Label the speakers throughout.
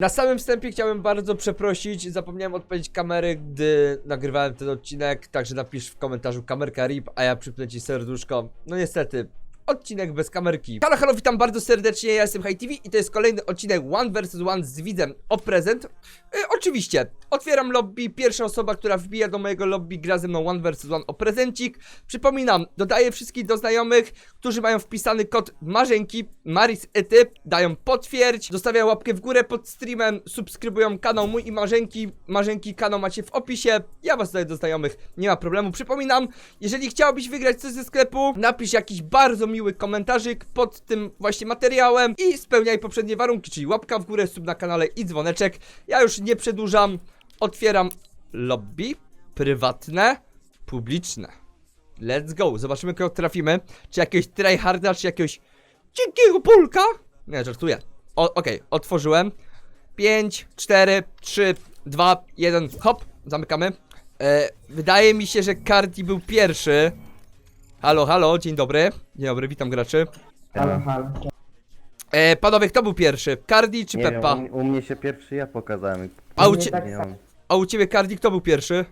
Speaker 1: Na samym wstępie chciałem bardzo przeprosić, zapomniałem odpalić kamery, gdy nagrywałem ten odcinek, także napisz w komentarzu kamerka RIP, a ja przypnę ci serduszko. No niestety, odcinek bez kamerki. Halo, halo, witam bardzo serdecznie, ja jestem High TV i to jest kolejny odcinek One vs One z widzem o prezent. E, oczywiście, otwieram lobby, pierwsza osoba, która wbija do mojego lobby gra ze mną One vs One o prezencik. Przypominam, dodaję wszystkich do znajomych, którzy mają wpisany kod Marzenki, Maris Ety, dają potwierdź, zostawiają łapkę w górę pod streamem, subskrybują kanał mój i Marzenki, Marzenki kanał macie w opisie, ja was dodaję do znajomych, nie ma problemu. Przypominam, jeżeli chciałbyś wygrać coś ze sklepu, napisz jakiś bardzo miły komentarzyk pod tym właśnie materiałem i spełniaj poprzednie warunki, czyli łapka w górę, sub na kanale i dzwoneczek. Ja już nie przedłużam, otwieram lobby, prywatne, publiczne. Let's go, zobaczymy kogo trafimy. Czy jakiegoś tryharda, czy jakiegoś dzikiego Polka? Nie, żartuję. Okej, otworzyłem. 5, 4, 3, 2, 1, hop, zamykamy. E, wydaje mi się, że Cardi był pierwszy. Halo, halo, dzień dobry. Dzień dobry, witam graczy.
Speaker 2: Halo, halo.
Speaker 1: E, panowie, kto był pierwszy? Cardi czy
Speaker 3: Nie
Speaker 1: Peppa?
Speaker 3: wiem, u, u mnie się pierwszy ja pokazałem.
Speaker 1: A u,
Speaker 2: mnie
Speaker 1: cie-
Speaker 2: tak
Speaker 3: Nie
Speaker 2: samo.
Speaker 3: mam.
Speaker 1: a u ciebie Cardi kto był pierwszy?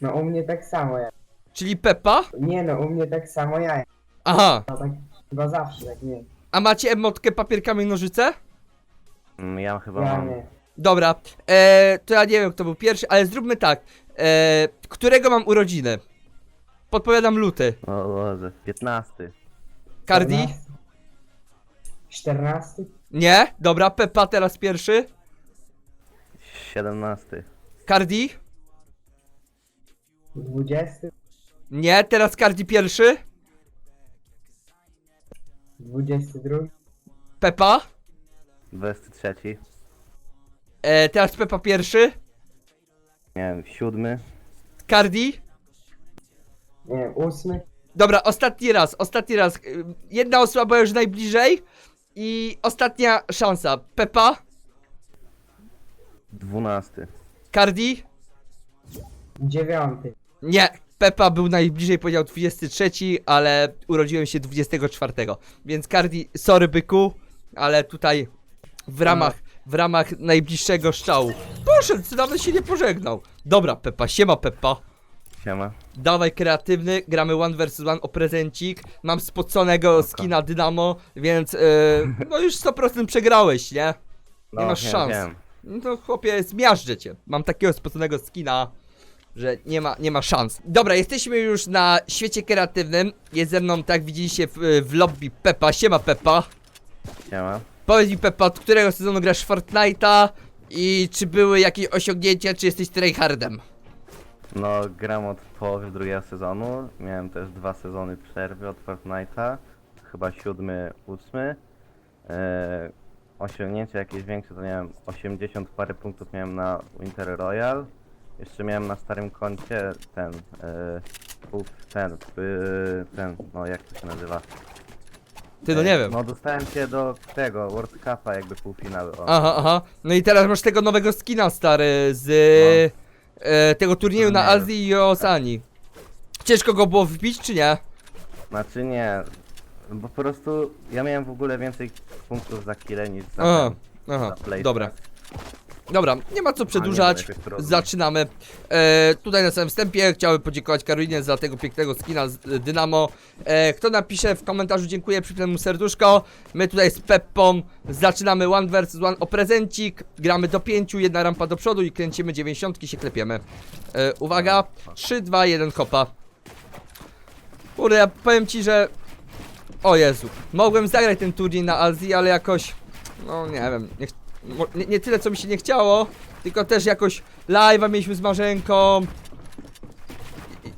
Speaker 2: No u mnie tak samo ja.
Speaker 1: Czyli Peppa?
Speaker 2: Nie no, u mnie tak samo ja.
Speaker 1: Aha.
Speaker 2: No tak chyba zawsze tak nie.
Speaker 1: A macie emotkę papier, kamień, nożyce?
Speaker 3: Mm, Ja chyba
Speaker 2: Ja
Speaker 3: mam.
Speaker 2: nie.
Speaker 1: Dobra, e, to ja nie wiem kto był pierwszy, ale zróbmy tak. E, którego mam urodziny? Podpowiadam luty.
Speaker 3: O Boże, 15.
Speaker 1: Cardi?
Speaker 2: 14?
Speaker 1: Nie? Dobra, Peppa teraz pierwszy.
Speaker 3: 17.
Speaker 1: Cardi?
Speaker 2: 20?
Speaker 1: Nie, teraz Cardi pierwszy.
Speaker 2: 22?
Speaker 1: Peppa?
Speaker 3: 23.
Speaker 1: E, teraz Peppa pierwszy.
Speaker 3: Nie wiem, 7.
Speaker 1: Cardi?
Speaker 2: Nie wiem, 8?
Speaker 1: Dobra, ostatni raz, ostatni raz. E, Jedna osoba była już najbliżej. I ostatnia szansa. Peppa?
Speaker 3: 12.
Speaker 1: Cardi?
Speaker 2: 9?
Speaker 1: Nie, Peppa był najbliżej, powiedział 23, ale urodziłem się 24. Więc Cardi, sorry byku, ale tutaj w ramach, w ramach najbliższego szczału. Poszedł, co nawet się nie pożegnał. Dobra, Peppa, siema Peppa.
Speaker 3: Siema.
Speaker 1: Dawaj kreatywny, gramy one vs one o prezencik. Mam spoconego skina Dynamo, więc yy, no już 100% przegrałeś, nie? Nie masz
Speaker 3: wiem,
Speaker 1: szans.
Speaker 3: Wiem.
Speaker 1: No chłopie, zmiażdżę cię. Mam takiego spoconego skina, że nie ma, nie ma szans. Dobra, jesteśmy już na świecie kreatywnym. Jest ze mną, tak widzieliście w, w lobby Peppa. Siema Peppa.
Speaker 3: Siema.
Speaker 1: Powiedz mi Peppa, od którego sezonu grasz w Fortnite'a? I czy były jakieś osiągnięcia, czy jesteś tryhardem?
Speaker 3: No, gram od połowy drugiego sezonu. Miałem też dwa sezony przerwy od Fortnite'a. Chyba siódmy, ósmy. E, osiągnięcia jakieś większe to wiem, 80 parę punktów miałem na Winter Royal. Jeszcze miałem na starym koncie ten, e, pół- ten, e, ten, no jak to się nazywa?
Speaker 1: Ty, no
Speaker 3: E,
Speaker 1: nie wiem.
Speaker 3: No dostałem się do tego, World Cupa jakby półfinały. O.
Speaker 1: Aha, aha. No i teraz masz tego nowego skina, stary, z e, tego turnieju na
Speaker 3: Turnieju.
Speaker 1: Azji i Oceanii. Ciężko go było wbić, czy nie?
Speaker 3: Znaczy nie, bo po prostu ja miałem w ogóle więcej punktów za kile niż za
Speaker 1: Aha,
Speaker 3: ten,
Speaker 1: aha,
Speaker 3: za play.
Speaker 1: dobra. Dobra, nie ma co przedłużać. Zaczynamy. E, tutaj na samym wstępie chciałbym podziękować Karolinie za tego pięknego skina z e, Dynamo. E, kto napisze w komentarzu dziękuję, przypnę mu serduszko. My tutaj z Peppą zaczynamy one vs one o prezencik. Gramy do pięciu, jedna rampa do przodu i kręcimy dziewięćdziesiątki, się klepiemy. E, uwaga, 3, 2, 1, kopa. Kurde, ja powiem ci, że... O Jezu, mogłem zagrać ten turniej na Azji, ale jakoś... No nie wiem, nie, ch- nie, nie tyle co mi się nie chciało, tylko też jakoś live'a mieliśmy z Marzenką.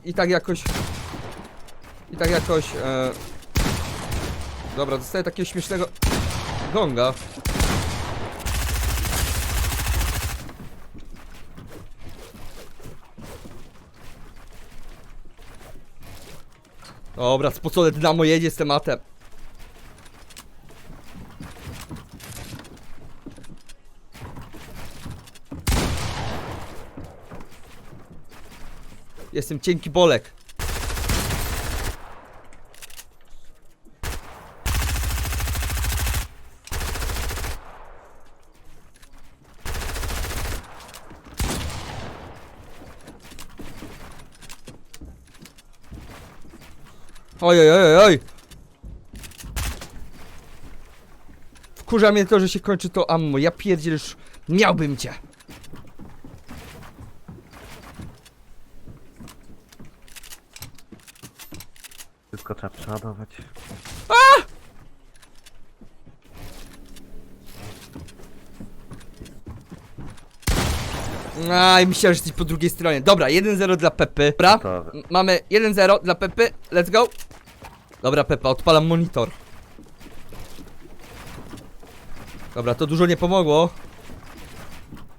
Speaker 1: I, i tak jakoś i tak jakoś e... Dobra, dostaję takiego śmiesznego gonga. Dobra, spocone dynamo jedzie z tematem Jestem cienki bolek. Oj, oj, oj, oj! Wkurza mnie to, że się kończy to ammo. Ja pierdzielę, miałbym cię.
Speaker 3: Wszystko trzeba przeładować.
Speaker 1: Aj, myślałem, że jesteś po drugiej stronie. Dobra, 1-0 dla Pepy. Dobra, m- mamy 1-0 dla Pepy. Let's go. Dobra, Pepa, odpalam monitor. Dobra, to dużo nie pomogło.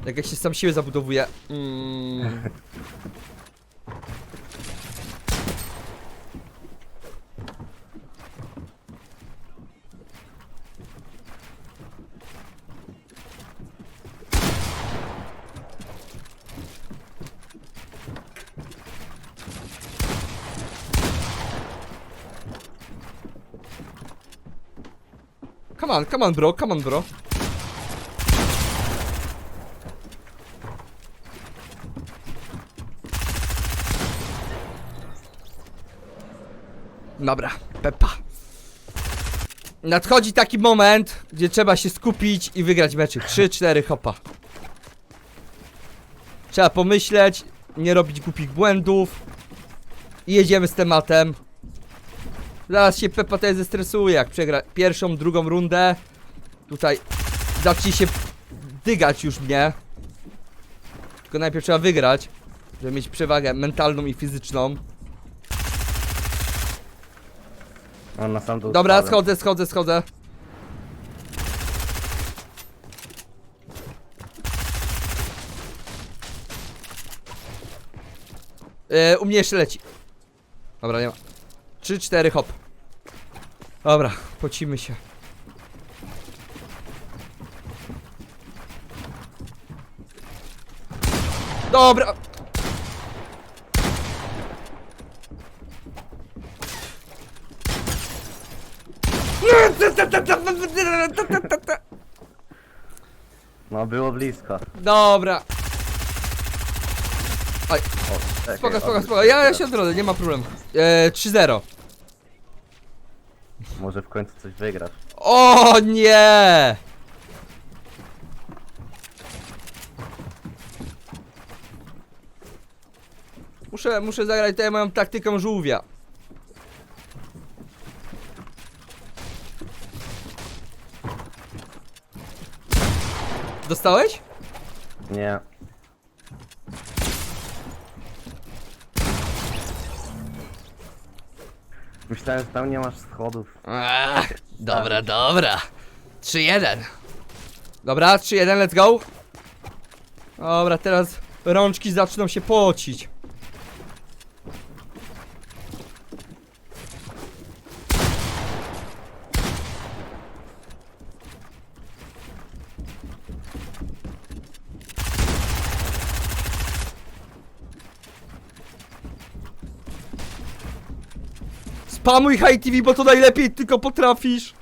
Speaker 1: Jak ja się sam siły zabudowuję. Mm. Come on, come on, bro, come on, bro. Dobra, Peppa. Nadchodzi taki moment, gdzie trzeba się skupić i wygrać meczyk. 3-4 hopa. Trzeba pomyśleć, nie robić głupich błędów. I jedziemy z tematem. Zaraz się Peppa tutaj zestresuje, jak przegra pierwszą, drugą rundę. Tutaj zacznie się dygać już mnie. Tylko najpierw trzeba wygrać, żeby mieć przewagę mentalną i fizyczną.
Speaker 3: On na sam dół
Speaker 1: Dobra,
Speaker 3: spadłem.
Speaker 1: schodzę, schodzę, schodzę. Yy, u mnie jeszcze leci. Dobra, nie ma. 3, 4, hop. Dobra, pocimy się. Dobra.
Speaker 3: No było blisko.
Speaker 1: Dobra. Oj,
Speaker 3: czekaj,
Speaker 1: spoko, spoko,
Speaker 3: odwróć
Speaker 1: spoko.
Speaker 3: się
Speaker 1: Ja, ja się odrodzę, nie ma problemu. E, 3-0.
Speaker 3: Może w końcu coś wygrasz.
Speaker 1: O nie! Muszę, muszę zagrać tutaj moją taktyką żółwia. Dostałeś?
Speaker 3: Nie. Myślałem, że tam nie masz schodów.
Speaker 1: Ach, dobra, dobra. 3-1. Dobra, 3-1, let's go. Dobra, teraz rączki zaczną się pocić. Spamuj High TV, bo to najlepiej tylko potrafisz.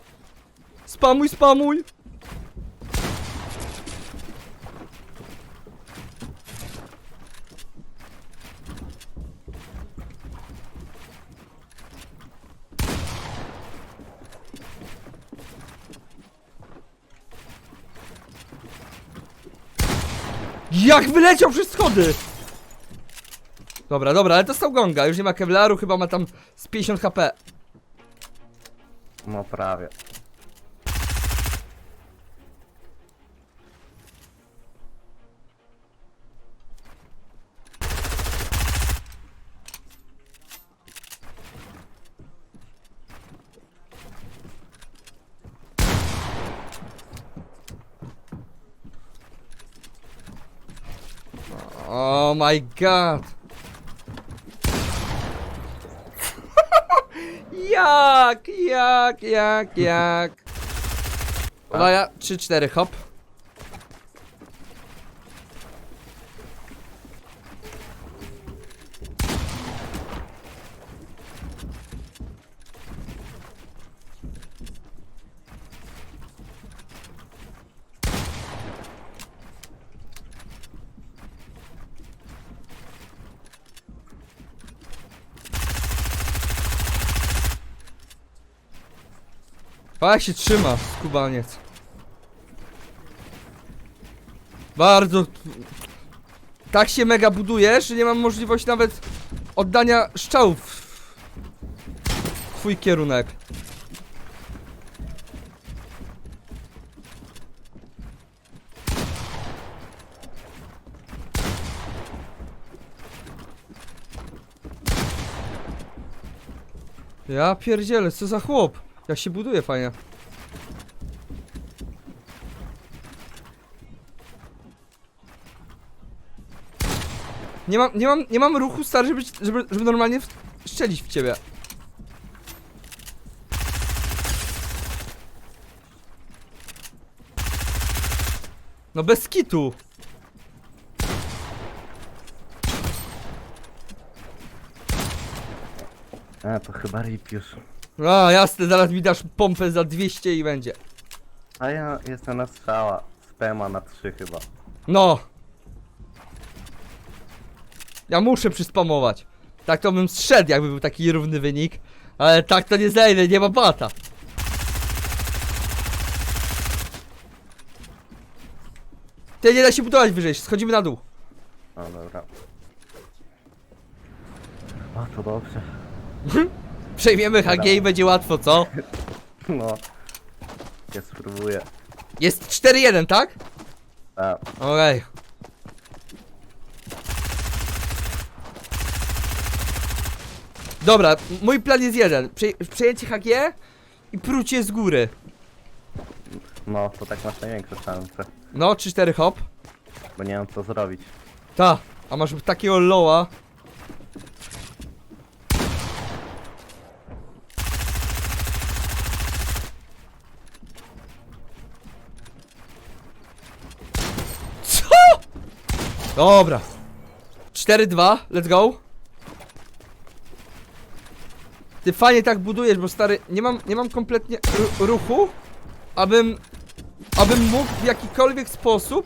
Speaker 1: Spamuj, spamuj. Jak wyleciał przez schody! Dobra, dobra, ale dostał gonga, już nie ma kevlaru, chyba ma tam z 50 HP.
Speaker 3: No prawie.
Speaker 1: Oh my god. Jak, jak, jak, jak. Uwaga, 3-4, hop. Pa jak się trzyma, skubaniec. Bardzo... Tak się mega budujesz, że nie mam możliwości nawet oddania strzałów w twój kierunek. Ja pierdzielę, co za chłop? Jak się buduje fajnie. Nie mam, nie mam, nie mam ruchu stary, żeby, żeby, żeby normalnie w- strzelić w ciebie. No bez kitu.
Speaker 3: A, to chyba rip już.
Speaker 1: A jasne, zaraz mi dasz pompę za 200 i będzie.
Speaker 3: A ja jestem na strzała. Spema na 3 chyba.
Speaker 1: No. Ja muszę przyspamować. Tak to bym zszedł, jakby był taki równy wynik. Ale tak to nie zejdę, nie ma bata. Ty nie da się budować wyżej, schodzimy na dół.
Speaker 3: No dobra. O, to dobrze.
Speaker 1: Przejmiemy HG i będzie łatwo, co?
Speaker 3: No. Ja spróbuję.
Speaker 1: Jest 4-1, tak?
Speaker 3: A,
Speaker 1: Okej. Dobra, mój plan jest jeden. Prze przejęcie HG i prucie z góry.
Speaker 3: no, to tak masz największe szanse.
Speaker 1: No, 3-4 hop.
Speaker 3: Bo nie mam co zrobić.
Speaker 1: Ta, a masz takiego loa. Co? Dobra. 4-2, let's go. Ty fajnie tak budujesz, bo stary, nie mam, nie mam kompletnie ru- ruchu, abym, abym mógł w jakikolwiek sposób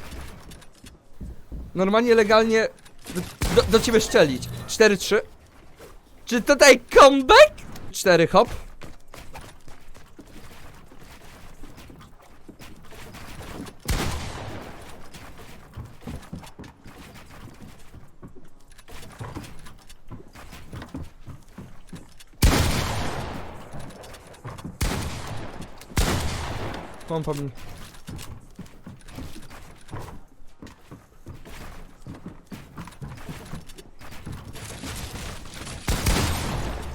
Speaker 1: normalnie, legalnie do, do, do ciebie szczelić. 4-3. Czy tutaj comeback? 4 hop. Pompa mi.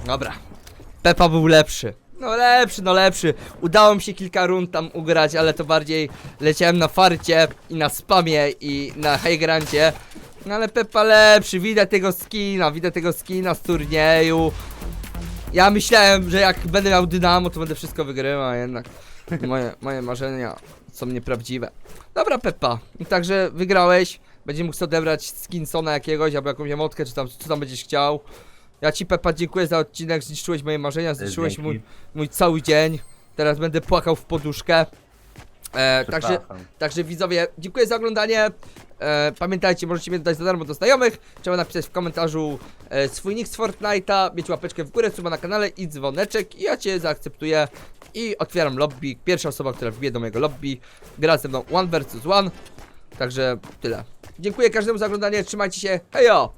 Speaker 1: Dobra. Pepa był lepszy. No lepszy, no lepszy. Udało mi się kilka rund tam ugrać, ale to bardziej leciałem na farcie i na spamie i na highgrancie. No ale Pepa lepszy, widać tego skina, widać tego skina z turnieju. Ja myślałem, że jak będę miał dynamo, to będę wszystko wygrywał, jednak moje, moje marzenia są nieprawdziwe. Dobra Peppa, i także wygrałeś. Będzie mógł sobie odebrać skinsona jakiegoś, albo jakąś emotkę, czy tam, co tam będziesz chciał. Ja ci Peppa dziękuję za odcinek, zniszczyłeś moje marzenia, zniszczyłeś
Speaker 3: Dzięki.
Speaker 1: mój, mój cały dzień. Teraz będę płakał w poduszkę. E, także, także widzowie, dziękuję za oglądanie. E, pamiętajcie, możecie mnie dodać za darmo do znajomych. Trzeba napisać w komentarzu e, swój nick z Fortnite'a, mieć łapeczkę w górę, suba na kanale i dzwoneczek. I ja cię zaakceptuję i otwieram lobby. Pierwsza osoba, która wbije do mojego lobby, gra ze mną one versus one. Także tyle. Dziękuję każdemu za oglądanie, trzymajcie się, hejo!